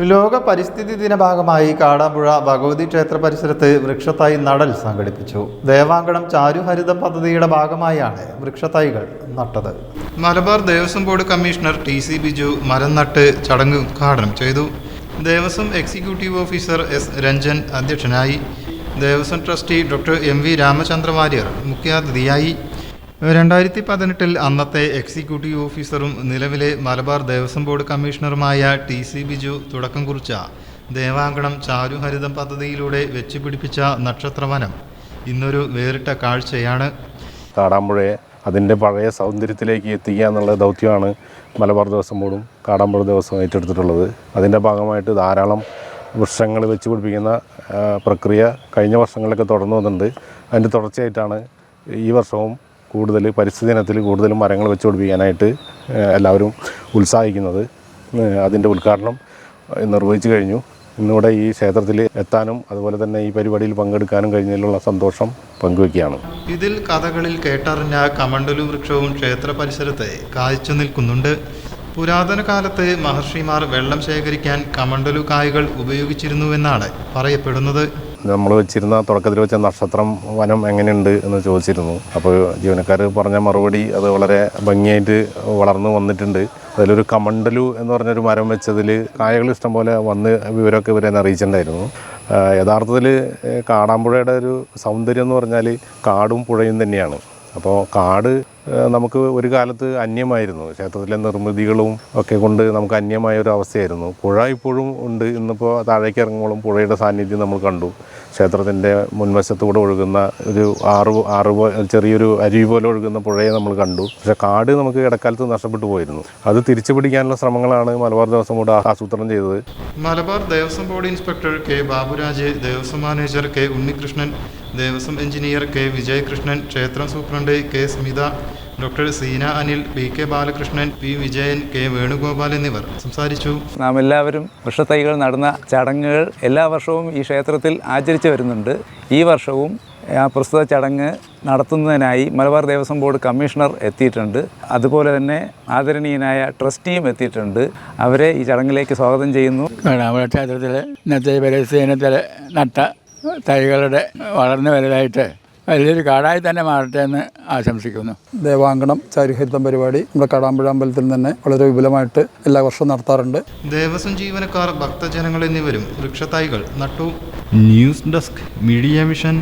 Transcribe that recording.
ലോക പരിസ്ഥിതി ദിന ഭാഗമായി കാടാമ്പുഴ ഭഗവതി ക്ഷേത്ര പരിസരത്ത് വൃക്ഷത്തൈ നടൽ സംഘടിപ്പിച്ചു. ദേവാങ്കണം ചാരുഹരിത പദ്ധതിയുടെ ഭാഗമായാണ് വൃക്ഷത്തൈകൾ നട്ടത്. Malabar Devaswom board commissioner T C Biju മരം നട്ട് ചടങ്ങ് ഉദ്ഘാടനം ചെയ്തു. Devaswom executive officer S Ranjan അധ്യക്ഷനായി. Devaswom trustee doctor M V Ramachandra Warrier മുഖ്യാതിഥിയായി. രണ്ടായിരത്തി പതിനെട്ടിൽ അന്നത്തെ എക്സിക്യൂട്ടീവ് ഓഫീസറും നിലവിലെ മലബാർ ദേവസ്വം ബോർഡ് കമ്മീഷണറുമായ ടി സി ബിജു തുടക്കം കുറിച്ച ദേവാങ്കണം ചാരുഹരിതം പദ്ധതിയിലൂടെ വെച്ചുപിടിപ്പിച്ച നക്ഷത്രവനം ഇന്നൊരു വേറിട്ട കാഴ്ചയാണ്. കാടാമ്പുഴയെ അതിന്റെ പഴയ സൗന്ദര്യത്തിലേക്ക് എത്തിക്കുക എന്നുള്ള ദൗത്യമാണ് മലബാർ ദേവസ്വം ബോർഡും കാടാമ്പുഴ ദേവസ്വം ഏറ്റെടുത്തിട്ടുള്ളത്. അതിന്റെ ഭാഗമായിട്ട് ധാരാളം വൃക്ഷങ്ങൾ വെച്ച് പിടിപ്പിക്കുന്ന പ്രക്രിയ കഴിഞ്ഞ വർഷങ്ങളിലൊക്കെ തുടർന്നു വന്നിട്ടുണ്ട്. അതിന്റെ തുടർച്ചയായിട്ടാണ് ഈ വർഷവും കൂടുതൽ പരിസ്ഥിതി ദിനത്തിൽ കൂടുതൽ മരങ്ങൾ വെച്ച് പിടിപ്പിക്കാനായിട്ട് എല്ലാവരും ഉത്സാഹിക്കുന്നത് അതിന്റെ ഉദ്ഘാടനം നിർവഹിച്ചു കഴിഞ്ഞു. ഇന്നിവിടെ ഈ ക്ഷേത്രത്തിൽ എത്താനും അതുപോലെ തന്നെ ഈ പരിപാടിയിൽ പങ്കെടുക്കാനും കഴിഞ്ഞതിലുള്ള സന്തോഷം പങ്കുവയ്ക്കുകയാണ്. ഇതിൽ കഥകളിൽ കേട്ടറിഞ്ഞ കമണ്ടലു വൃക്ഷവും ക്ഷേത്ര പരിസരത്തെ കായ്ച്ചു നിൽക്കുന്നുണ്ട്. പുരാതന കാലത്ത് മഹർഷിമാർ വെള്ളം ശേഖരിക്കാൻ കമണ്ടലു കായകൾ ഉപയോഗിച്ചിരുന്നുവെന്നാണ് പറയപ്പെടുന്നത്. നമ്മൾ വെച്ചിരുന്ന തുടക്കത്തിൽ വെച്ച നക്ഷത്രം വനം എങ്ങനെയുണ്ട് എന്ന് ചോദിച്ചിരുന്നു. അപ്പോൾ ജീവനക്കാർ പറഞ്ഞ മറുപടി അത് വളരെ ഭംഗിയായിട്ട് വളർന്നു വന്നിട്ടുണ്ട്. അതിലൊരു കമണ്ടലു എന്ന് പറഞ്ഞൊരു മരം വെച്ചതിൽ കായകൾ ഇഷ്ടംപോലെ വന്ന് വിവരമൊക്കെ ഇവരെ അറിയിച്ചിട്ടുണ്ടായിരുന്നു. യഥാർത്ഥത്തിൽ കാടാമ്പുഴയുടെ ഒരു സൗന്ദര്യം എന്ന് പറഞ്ഞാൽ കാടും പുഴയും തന്നെയാണ്. അപ്പോൾ കാട് നമുക്ക് ഒരു കാലത്ത് അന്യമായിരുന്നു. ക്ഷേത്രത്തിലെ നിർമ്മിതികളും ഒക്കെ കൊണ്ട് നമുക്ക് അന്യമായ ഒരു അവസ്ഥയായിരുന്നു. പുഴ ഇപ്പോഴും ഉണ്ട് ഇന്നിപ്പോൾ താഴേക്ക് ഇറങ്ങുമ്പോഴും പുഴയുടെ സാന്നിധ്യം നമ്മൾ കണ്ടു. ക്ഷേത്രത്തിന്റെ മുൻവശത്തൂടെ ഒഴുകുന്ന ഒരു ആറ് ആറ് ചെറിയൊരു അരുവി പോലെ ഒഴുകുന്ന പുഴയെ നമ്മൾ കണ്ടു. പക്ഷേ കാട് നമുക്ക് ഇടക്കാലത്ത് നഷ്ടപ്പെട്ടു പോയിരുന്നു. അത് തിരിച്ചു പിടിക്കാനുള്ള ശ്രമങ്ങളാണ് മലബാർ ദേവസ്വം ബോർഡ് ആസൂത്രണം ചെയ്തത്. Malabar Devaswom board inspector K Baburaj Devaswom manager K Unnikrishnan Devaswom engineer K Vijayakrishnan ക്ഷേത്രം superintendent K Smitha doctor Seena Anil P K Balakrishnan P Vijayan K Venugopal എന്നിവർ സംസാരിച്ചു. നാം എല്ലാവരും വൃക്ഷത്തൈകൾ നടന്ന ചടങ്ങുകൾ എല്ലാ വർഷവും ഈ ക്ഷേത്രത്തിൽ ആചരിച്ചു വരുന്നുണ്ട്. ഈ വർഷവും ആ പ്രസ്തുത ചടങ്ങ് നടത്തുന്നതിനായി മലബാർ ദേവസ്വം ബോർഡ് കമ്മീഷണർ എത്തിയിട്ടുണ്ട്. അതുപോലെ തന്നെ ആദരണീയനായ ട്രസ്റ്റിയും എത്തിയിട്ടുണ്ട്. അവരെ ഈ ചടങ്ങിലേക്ക് സ്വാഗതം ചെയ്യുന്നു. നമ്മുടെ ക്ഷേത്രത്തിൽ ഇന്നത്തെ പരിസ്ഥിതിനത്തിൽ നട്ട തൈകളുടെ വളർന്നു വലുതായിട്ട് വലിയൊരു കാടായി തന്നെ മാറട്ടെ എന്ന് ആശംസിക്കുന്നു. ദേവാങ്കണം ചാരിഹരിതം പരിപാടി നമ്മുടെ കാടാമ്പുഴ അമ്പലത്തിൽ തന്നെ വളരെ വിപുലമായിട്ട് എല്ലാ വർഷവും നടത്താറുണ്ട്. ദേവസ്വം ജീവനക്കാർ ഭക്തജനങ്ങൾ എന്നിവരും വൃക്ഷത്തൈകൾ നട്ടു. News desk media mission.